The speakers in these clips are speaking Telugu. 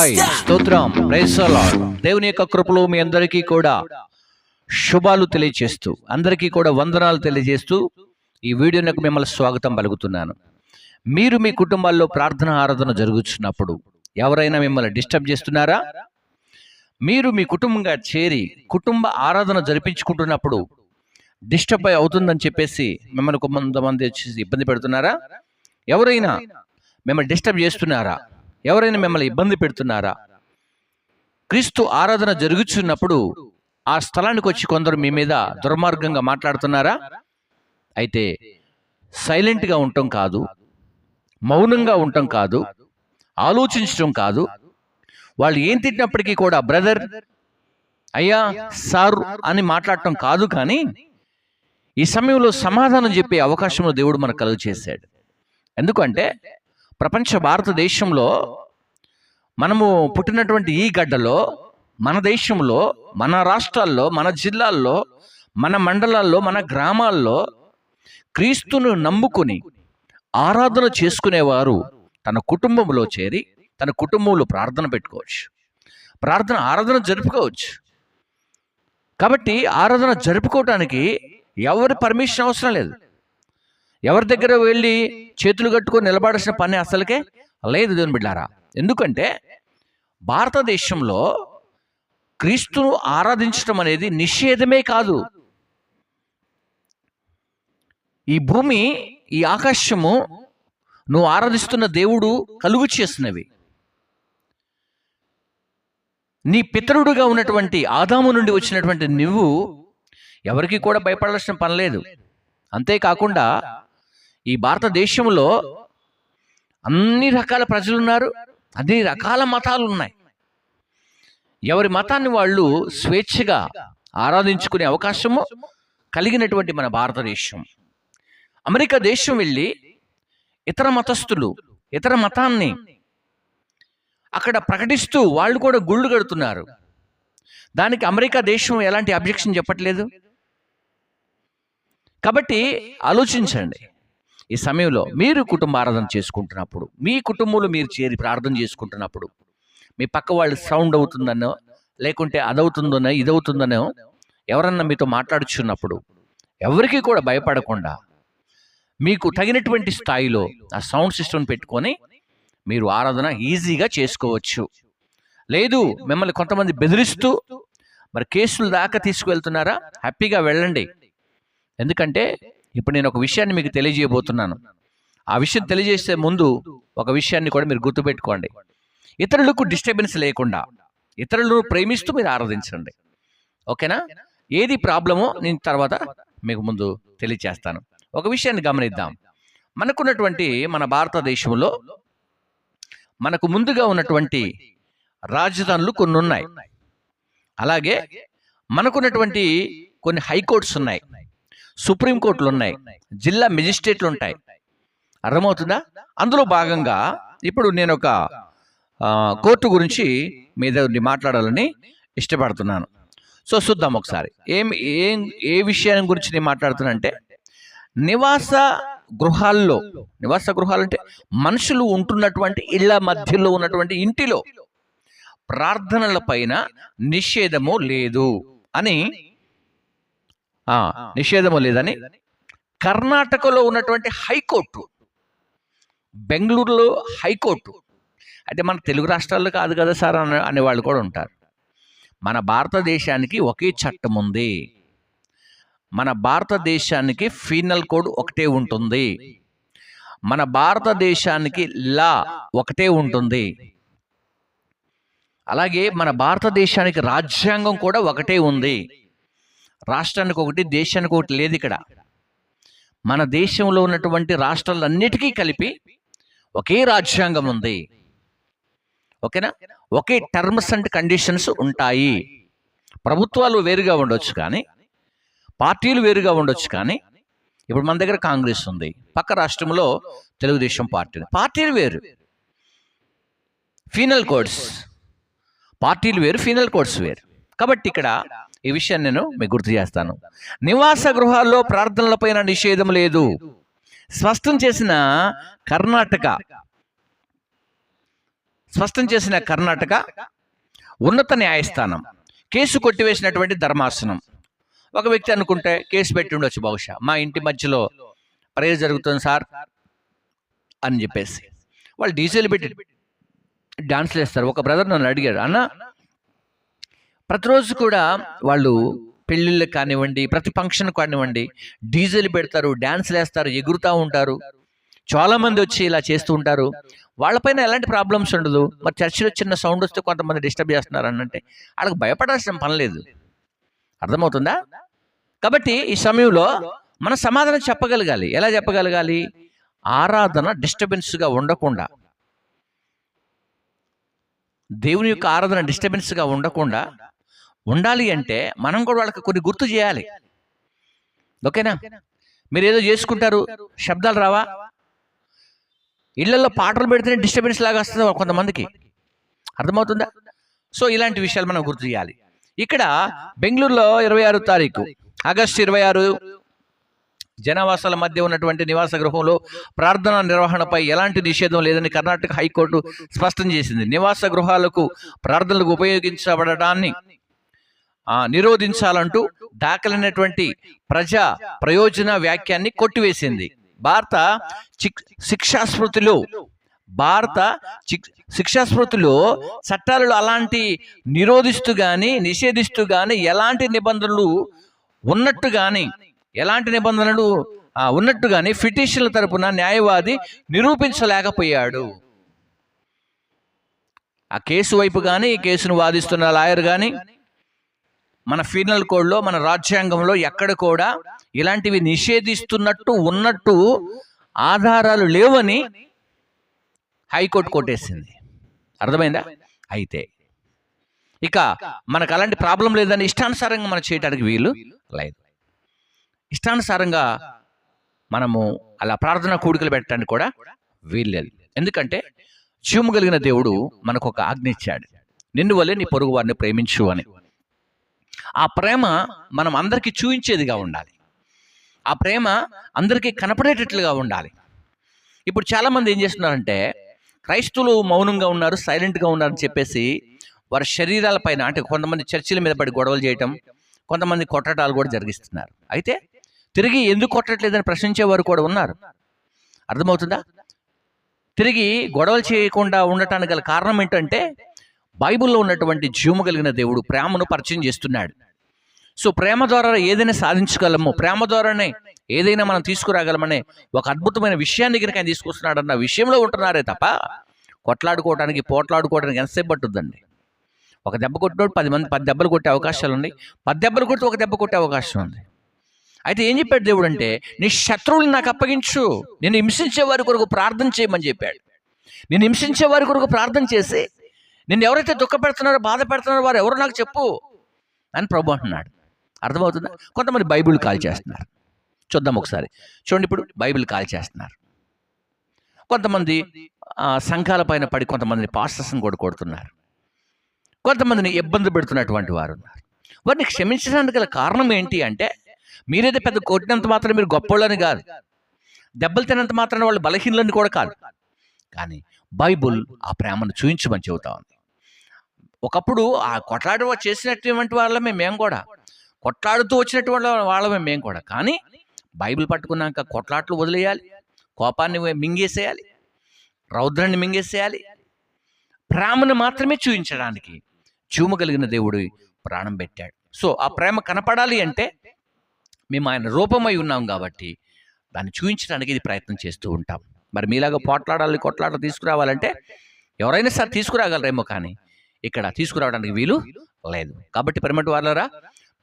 హాయ్ స్తోత్రం ప్రైజ్ దేవుని యొక్క కృపలో మీ అందరికీ కూడా శుభాలు తెలియజేస్తూ అందరికీ కూడా వందనాలు తెలియజేస్తూ ఈ వీడియోనకు మిమ్మల్ని స్వాగతం పలుకుతున్నాను. మీరు మీ కుటుంబాల్లో ప్రార్థన ఆరాధన జరుగుతున్నప్పుడు ఎవరైనా మిమ్మల్ని డిస్టర్బ్ చేస్తున్నారా? మీరు మీ కుటుంబంగా చేరి కుటుంబ ఆరాధన జరిపించుకుంటున్నప్పుడు డిస్టర్బ్ అవుతుందని చెప్పేసి మిమ్మల్ని కొంతమంది వచ్చేసి ఇబ్బంది పెడుతున్నారా? ఎవరైనా మిమ్మల్ని డిస్టర్బ్ చేస్తున్నారా? ఎవరైనా మిమ్మల్ని ఇబ్బంది పెడుతున్నారా? క్రీస్తు ఆరాధన జరుగుతున్నప్పుడు ఆ స్థలానికి వచ్చి కొందరు మీ మీద దుర్మార్గంగా మాట్లాడుతున్నారా? అయితే సైలెంట్గా ఉండటం కాదు మౌనంగా ఉండటం కాదు ఆలోచించడం కాదు. వాళ్ళు ఏం తిట్టినప్పటికీ కూడా బ్రదర్ అయ్యా సార్ అని మాట్లాడటం కాదు కానీ ఈ సమయంలో సమాధానం చెప్పే అవకాశంలో దేవుడు మనకు కలుగు చేశాడు ఎందుకంటే ప్రపంచ భారతదేశంలో మనము పుట్టినటువంటి ఈ గడ్డలో మన దేశంలో మన రాష్ట్రాల్లో మన జిల్లాల్లో మన మండలాల్లో మన గ్రామాల్లో క్రీస్తును నమ్ముకుని ఆరాధన చేసుకునేవారు తన కుటుంబంలో చేరి తన కుటుంబంలో ప్రార్థన పెట్టుకోవచ్చు. ప్రార్థన ఆరాధన జరుపుకోవచ్చు. కాబట్టి ఆరాధన జరుపుకోవటానికి ఎవరి పర్మిషన్ అవసరం లేదు. ఎవరి దగ్గర వెళ్ళి చేతులు కట్టుకొని నిలబడాల్సిన పని అసలుకే? లేదు దేవుని బిడ్డారా. ఎందుకంటే భారతదేశంలో క్రీస్తును ఆరాధించడం అనేది నిషేధమే కాదు. ఈ భూమి ఈ ఆకాశము నువ్వు ఆరాధిస్తున్న దేవుడు కలుగు చేసినవి. నీ పితరుడుగా ఉన్నటువంటి ఆదాము నుండి వచ్చినటువంటి నువ్వు ఎవరికి కూడా భయపడాల్సిన పని లేదు. అంతేకాకుండా ఈ భారతదేశంలో అన్ని రకాల ప్రజలు ఉన్నారు అన్ని రకాల మతాలు ఉన్నాయి ఎవరి మతాన్ని వాళ్ళు స్వేచ్ఛగా ఆరాధించుకునే అవకాశము కలిగినటువంటి మన భారతదేశం. అమెరికా దేశం వెళ్ళి ఇతర మతస్థులు ఇతర మతాన్ని అక్కడ ప్రకటిస్తూ వాళ్ళు కూడా గుళ్ళు కడుతున్నారు. దానికి అమెరికా దేశం ఎలాంటి అబ్జెక్షన్ చెప్పట్లేదు. కాబట్టి ఆలోచించండి. ఈ సమయంలో మీరు కుటుంబ ఆరాధన చేసుకుంటున్నప్పుడు మీ కుటుంబంలో మీరు చేరి ప్రార్థన చేసుకుంటున్నప్పుడు మీ పక్క వాళ్ళు సౌండ్ అవుతుందనో లేకుంటే అదవుతుందనో ఇదవుతుందనో ఎవరన్నా మీతో మాట్లాడుచున్నప్పుడు ఎవరికి కూడా భయపడకుండా మీకు తగినటువంటి స్థాయిలో ఆ సౌండ్ సిస్టమ్ పెట్టుకొని మీరు ఆరాధన ఈజీగా చేసుకోవచ్చు. లేదు మిమ్మల్ని కొంతమంది బెదిరిస్తూ మరి కేసులు దాకా తీసుకువెళ్తున్నారా? హ్యాపీగా వెళ్ళండి. ఎందుకంటే ఇప్పుడు నేను ఒక విషయాన్ని మీకు తెలియజేయబోతున్నాను. ఆ విషయం తెలియజేసే ముందు ఒక విషయాన్ని కూడా మీరు గుర్తుపెట్టుకోండి. ఇతరులకు డిస్టర్బెన్స్ లేకుండా ఇతరులను ప్రేమిస్తూ మీరు ఆరాధించండి. ఓకేనా? ఏది ప్రాబ్లమో నేను తర్వాత మీకు ముందు తెలియచేస్తాను ఒక విషయాన్ని గమనిద్దాం. మనకున్నటువంటి మన భారతదేశంలో మనకు ముందుగా ఉన్నటువంటి రాజధానులు కొన్ని ఉన్నాయి అలాగే మనకున్నటువంటి కొన్ని హైకోర్ట్స్ ఉన్నాయి. సుప్రీంకోర్టులు ఉన్నాయి. జిల్లా మెజిస్ట్రేట్లు ఉంటాయి. అర్థమవుతుందా? అందులో భాగంగా ఇప్పుడు నేను ఒక కోర్టు గురించి మీద మాట్లాడాలని ఇష్టపడుతున్నాను. సో చూద్దాం ఒకసారి. ఏం ఏం ఏ విషయం గురించి నేను మాట్లాడుతున్నా అంటే నివాస గృహాల్లో నివాస గృహాలు అంటే మనుషులు ఉంటున్నటువంటి ఇళ్ళ మధ్యలో ఉన్నటువంటి ఇంటిలో ప్రార్థనల పైన నిషేధము లేదు అని నిషేధము లేదని కర్ణాటకలో ఉన్నటువంటి హైకోర్టు బెంగళూరులో హైకోర్టు అంటే మన తెలుగు రాష్ట్రాల్లో కాదు కదా సార్ అనే అనేవాళ్ళు కూడా ఉంటారు. మన భారతదేశానికి ఒకే చట్టం ఉంది. మన భారతదేశానికి ఫీనల్ కోడ్ ఒకటే ఉంటుంది. మన భారతదేశానికి లా ఒకటే ఉంటుంది. అలాగే మన భారతదేశానికి రాజ్యాంగం కూడా ఒకటే ఉంది. రాష్ట్రానికి ఒకటి దేశానికి ఒకటి లేదు ఇక్కడ మన దేశంలో ఉన్నటువంటి రాష్ట్రాలన్నిటికీ కలిపి ఒకే రాజ్యాంగం ఉంది. ఓకేనా? ఒకే టర్మ్స్ అండ్ కండిషన్స్ ఉంటాయి. ప్రభుత్వాలు వేరుగా ఉండొచ్చు కానీ పార్టీలు వేరుగా ఉండొచ్చు కానీ ఇప్పుడు మన దగ్గర కాంగ్రెస్ ఉంది. పక్క రాష్ట్రంలో తెలుగుదేశం పార్టీ పార్టీలు వేరు. ఫీనల్ కోడ్స్. పార్టీలు వేరు ఫీనల్ కోడ్స్ వేరు. కాబట్టి ఇక్కడ ఈ విషయాన్ని నేను మీకు గుర్తు చేస్తాను. నివాస గృహాల్లో ప్రార్థనలపైన నిషేధం లేదు. స్పష్టం చేసిన కర్ణాటక. స్పష్టం చేసిన కర్ణాటక ఉన్నత న్యాయస్థానం. కేసు కొట్టివేసినటువంటి ధర్మాసనం. ఒక వ్యక్తి అనుకుంటే కేసు పెట్టి ఉండొచ్చు బహుశా. మా ఇంటి మధ్యలో ప్రేయర్ జరుగుతుంది సార్ అని చెప్పేసి. వాళ్ళు డీజేలు పెట్టి డాన్స్లు వేస్తారు. ఒక బ్రదర్ నన్ను అడిగాడు అన్న ప్రతిరోజు కూడా వాళ్ళు పెళ్ళిళ్ళకి కానివ్వండి ప్రతి ఫంక్షన్ కానివ్వండి డీజేలు పెడతారు డ్యాన్స్లు వేస్తారు ఎగురుతూ ఉంటారు. చాలా మంది వచ్చి ఇలా చేస్తూ ఉంటారు. వాళ్ళపైన ఎలాంటి ప్రాబ్లమ్స్ ఉండదు. మరి చర్చిలో చిన్న సౌండ్ వస్తే కొంతమంది డిస్టర్బ్ చేస్తున్నారు అని అంటే వాళ్ళకి భయపడాల్సిన పని లేదు. అర్థమవుతుందా? కాబట్టి ఈ సమయంలో మన సమాధానం చెప్పగలగాలి. ఎలా చెప్పగలగాలి? ఆరాధన డిస్టర్బెన్స్గా ఉండకుండా. దేవుని యొక్క ఆరాధన డిస్టర్బెన్స్గా ఉండకుండా ఉండాలి అంటే మనం కూడా వాళ్ళకి కొన్ని గుర్తు చేయాలి. ఓకేనా? మీరు ఏదో చేసుకుంటారు శబ్దాలు రావా? ఇళ్ళలో పాటలు పెడితేనే డిస్టర్బెన్స్ లాగా వస్తుంది కొంతమందికి. అర్థమవుతుందా? సో ఇలాంటి విషయాలు మనం గుర్తు చేయాలి. ఇక్కడ బెంగళూరులో ఇరవై ఆరు తారీఖు ఆగస్టు ఇరవై ఆరు జనవాసాల మధ్య ఉన్నటువంటి నివాస గృహంలో ప్రార్థన నిర్వహణపై ఎలాంటి నిషేధం లేదని కర్ణాటక హైకోర్టు స్పష్టం చేసింది. నివాస గృహాలకు ప్రార్థనలకు ఉపయోగించబడడాన్ని నిరోధించాలంటూ దాఖలైనటువంటి ప్రజా ప్రయోజన వ్యాఖ్యాన్ని కొట్టివేసింది. భారత శిక్షాస్మృతిలో భారత శిక్షాస్మృతిలో చట్టాలలో అలాంటి నిరోధిస్తూ కానీ నిషేధిస్తూ కానీ ఎలాంటి నిబంధనలు ఉన్నట్టు కానీ ఎలాంటి నిబంధనలు ఉన్నట్టు కానీ ఫిటిషన్ల తరపున న్యాయవాది నిరూపించలేకపోయాడు. ఆ కేసు వైపు కానీ ఈ కేసును వాదిస్తున్న లాయర్ కానీ మన ఫీనల్ కోడ్లో మన రాజ్యాంగంలో ఎక్కడ కూడా ఇలాంటివి నిషేధిస్తున్నట్టు ఉన్నట్టు ఆధారాలు లేవని హైకోర్టు కొట్టేసింది. అర్థమైందా? అయితే ఇక మనకు అలాంటి ప్రాబ్లం లేదని ఇష్టానుసారంగా మనం చేయడానికి వీలు లేదు. ఇష్టానుసారంగా మనము అలా ప్రార్థన కూడికలు పెట్టడానికి కూడా వీలు లేదు. ఎందుకంటే జీవము కలిగిన దేవుడు మనకు ఒక ఆజ్ఞ ఇచ్చాడు. నిన్ను వల్లే నీ పొరుగు వారిని ప్రేమించు అని. ఆ ప్రేమ మనం అందరికీ చూయించేదిగా ఉండాలి. ఆ ప్రేమ అందరికీ కనపడేటట్లుగా ఉండాలి. ఇప్పుడు చాలామంది ఏం చేస్తున్నారంటే క్రైస్తువులు మౌనంగా ఉన్నారు సైలెంట్గా ఉన్నారని చెప్పేసి వారి శరీరాలపైన అంటే కొంతమంది చర్చిల మీద పడి గొడవలు చేయటం కొంతమంది కొట్టడాలు కూడా జరిగిస్తున్నారు. అయితే తిరిగి ఎందుకు కొట్టట్లేదని ప్రశ్నించేవారు కూడా ఉన్నారు. అర్థమవుతుందా? తిరిగి గొడవలు చేయకుండా ఉండటానికి గల కారణం ఏంటంటే బైబిల్లో ఉన్నటువంటి జీవము కలిగిన దేవుడు ప్రేమను పరిచయం చేస్తున్నాడు. సో ప్రేమ ద్వారా ఏదైనా సాధించగలము ప్రేమ ద్వారానే ఏదైనా మనం తీసుకురాగలమనే ఒక అద్భుతమైన విషయాన్ని కనుక ఆయన తీసుకొస్తున్నాడు అన్న విషయంలో ఉంటున్నారే తప్ప కొట్లాడుకోవడానికి పోట్లాడుకోవడానికి ఎంతసేపు పట్టుద్దండి? ఒక దెబ్బ కొట్టినోడు పది మంది పది దెబ్బలు కొట్టే అవకాశాలు ఉన్నాయి. పది దెబ్బలు కొట్టి ఒక దెబ్బ కొట్టే అవకాశం ఉంది. అయితే ఏం చెప్పాడు దేవుడు అంటే నీ శత్రువులు నాకు అప్పగించు. నేను హింసించే వారి కొరకు ప్రార్థన చేయమని చెప్పాడు. నేను హింసించే వారి కొరకు ప్రార్థన చేసి నిన్ను ఎవరైతే దుఃఖపెడుతున్నారో బాధ పెడుతున్నారో వారు ఎవరు నాకు చెప్పు. అని ప్రభు అంటున్నాడు. అర్థమవుతుందా? కొంతమంది బైబిల్ కాల్ చేస్తున్నారు. చూద్దాం ఒకసారి. చూడండి ఇప్పుడు బైబిల్ కాల్ చేస్తున్నారు. కొంతమంది సంఘాల పైన పడి కొంతమందిని పాస్టర్స్ని కూడా కొడుతున్నారు. కొంతమందిని ఇబ్బంది పెడుతున్నటువంటి వారు ఉన్నారు. వారిని క్షమించడానికి గల కారణం ఏంటి అంటే మీరైతే పెద్ద కొట్టినంత మాత్రం మీరు గొప్పోళ్ళని కాదు. దెబ్బలు తినంత మాత్రం వాళ్ళు బలహీనులని కూడా కాదు. కానీ బైబుల్ ఆ ప్రేమను చూయించమని చెబుతా ఉంది. ఒకప్పుడు ఆ కొట్లాడు చేసినటువంటి వాళ్ళమే మేము కూడా. కొట్లాడుతూ వచ్చినటువంటి వాళ్ళమే మేము కూడా. కానీ బైబిల్ పట్టుకున్నాక కొట్లాట్లు వదిలేయాలి. కోపాన్ని మింగేసేయాలి. రౌద్రాన్ని మింగేసేయాలి. ప్రేమను మాత్రమే చూపించడానికి చూము కలిగిన దేవుడు ప్రాణం పెట్టాడు. సో ఆ ప్రేమ కనపడాలి అంటే మేము ఆయన రూపమై ఉన్నాం కాబట్టి దాన్ని చూపించడానికి ఇది ప్రయత్నం చేస్తూ ఉంటాం. మరి మీలాగా పోట్లాడాలి కొట్లాట తీసుకురావాలంటే ఎవరైనా సరే తీసుకురాగలరేమో కానీ ఇక్కడ తీసుకురావడానికి వీలు లేదు. కాబట్టి పరిమటి వాళ్ళరా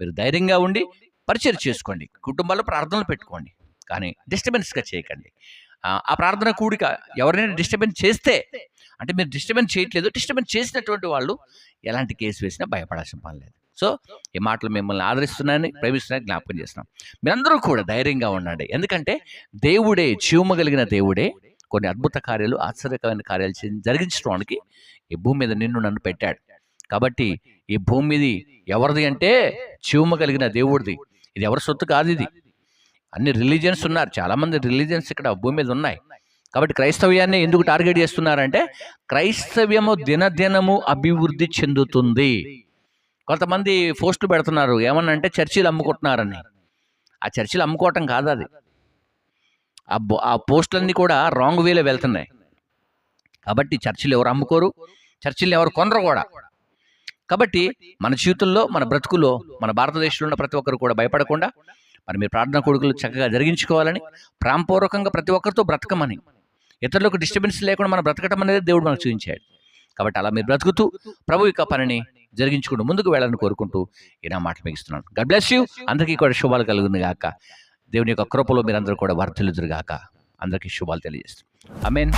మీరు ధైర్యంగా ఉండి పరిచయం చేసుకోండి. కుటుంబాల్లో ప్రార్థనలు పెట్టుకోండి. కానీ డిస్టర్బెన్స్గా చేయకండి. ఆ, ప్రార్థన కూడిక ఎవరైనా డిస్టర్బెన్స్ చేస్తే అంటే మీరు డిస్టర్బెన్స్ చేయట్లేదు డిస్టర్బెన్స్ చేసినటువంటి వాళ్ళు ఎలాంటి కేసు వేసినా భయపడాల్సిన పని లేదు. సో ఈ మాటలు మిమ్మల్ని ఆదరిస్తున్నాయని ప్రేమిస్తున్నాయని జ్ఞాపకం చేస్తున్నాం. మీరందరూ కూడా ధైర్యంగా ఉండండి. ఎందుకంటే దేవుడే జీవము కలిగిన దేవుడే. కొన్ని అద్భుత కార్యాలు ఆశ్చర్యకరమైన కార్యాలు జరిగించడానికి ఈ భూమి మీద నిన్ను నన్ను పెట్టాడు. కాబట్టి ఈ భూమి మీది ఎవరిది అంటే జీవము కలిగిన దేవుడిది. ఇది ఎవరి సొత్తు కాదు ఇది. అన్ని రిలీజియన్స్ ఉన్నారు. చాలామంది రిలీజియన్స్ ఇక్కడ భూమి మీద ఉన్నాయి. కాబట్టి క్రైస్తవ్యాన్ని ఎందుకు టార్గెట్ చేస్తున్నారంటే క్రైస్తవ్యము దినదినము అభివృద్ధి చెందుతుంది. కొంతమంది పోస్టులు పెడుతున్నారు. ఏమన్నంటే చర్చిలు అమ్ముకుంటున్నారని. ఆ చర్చిలు అమ్ముకోవటం కాదు అది. ఆ ఆ పోస్టులన్నీ కూడా రాంగ్ వేలో వెళ్తున్నాయి. కాబట్టి చర్చిలు ఎవరు అమ్ముకోరు చర్చిలు ఎవరు కొనరు కూడా. కాబట్టి మన జీవితంలో మన బ్రతుకులో మన భారతదేశంలో ఉన్న ప్రతి ఒక్కరు కూడా భయపడకుండా మరి మీ ప్రార్థన కొడుకులు చక్కగా జరిగించుకోవాలని ప్రాంపూర్వకంగా ప్రతి ఒక్కరితో బ్రతకమని ఇతరులకు డిస్టర్బెన్స్ లేకుండా మనం బ్రతకటం అనేది దేవుడు మనకు చూపించాడు. కాబట్టి అలా మీరు బ్రతుకుతూ ప్రభు యొక్క పనిని జరిగించుకుంటూ ముందుకు వెళ్ళాలని కోరుకుంటూ ఈ నా మాట మిగిస్తున్నాను. గడ్ బ్లెస్ యూ అందరికీ కూడా శుభాలు కలుగుతుంది కాక దేవుని యొక్క కృపలో మీరందరూ కూడా వర్ధలుదురుగాక అందరికీ శుభాలు తెలియజేస్తుంది ఐ మీన్